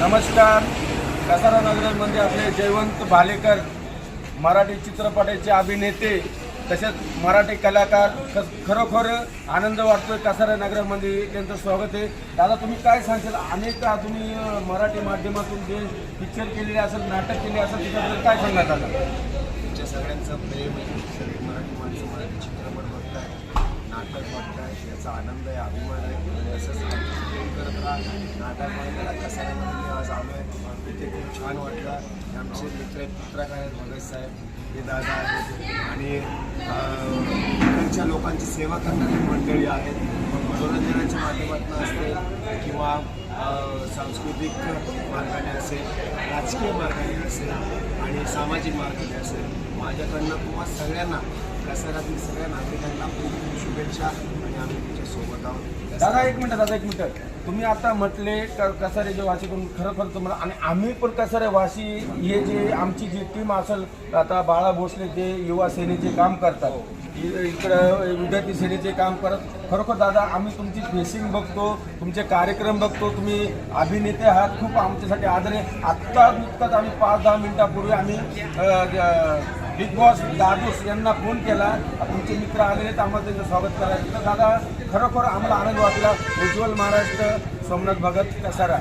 नमस्कार. कसारा नगरमध्ये आपले जयवंत भालेकर मराठी चित्रपटाचे अभिनेते तसेच मराठी कलाकार खरोखर आनंद वाटतोय कसारा नगरामध्ये. त्यांचं स्वागत आहे. दादा तुम्ही काय सांगशाल? अनेक तुम्ही मराठी माध्यमातून जे पिक्चर केलेले असेल नाटक केले असेल त्याच्याबद्दल काय सांगणार दादा? तुमच्या सगळ्यांचं प्रेम आहे. मराठी माणसं मराठी चित्रपट बघताय नाटक बघताय. याचा आनंद आहे अभिमान आहे. असं असंच प्रेम नाटक बघायला कसाऱ्यामध्ये मी आज आलो आहे इथे खूप छान वाटलं आमचे मित्र आहेत पत्रकार आहेत भगत साहेब हे दादा आहेत आणि अं, इकडच्या लोकांची सेवा करणारी मंडळी आहेत मनोरंजनाच्या माध्यमातून असेल किंवा सांस्कृतिक मार्गाने असेल राजकीय मार्गाने असेल आणि सामाजिक मार्गाने असेल माझ्याकडनं किंवा सगळ्यांना कसाऱ्यातील सगळ्या नागरिकांना खूप खूप शुभेच्छा आणि आम्ही तुमच्यासोबत आहोत दादा एक मिनटं दादा एक मिनटं तुम्ही आता म्हटले क- कसारे जे वाशी करून खरोखर तुम्हाला आणि आम्ही पण कसारे वाशी हे जे आमची जी टीम असेल आता बाळा भोसले जे युवा सेनेचे काम करतात इ- इकडं विद्यार्थी सेनेचे काम करत खरोखर दादा आम्ही तुमची फेसिंग बघतो तुमचे कार्यक्रम बघतो तुम्ही अभिनेते आहात खूप आमच्यासाठी आदर आहे आत्ता नुकताच आम्ही पाच दहा मिनिटापूर्वी आम्ही बिग बॉस दादूस यांना फोन केला. तुमचे मित्र आलेले आहेत आम्हाला त्यांचं स्वागत करायचं. तर दादा खरोखर आम्हाला आनंद वाटला. उज्ज्वल महाराष्ट्र सोमनाथ भगत कसारा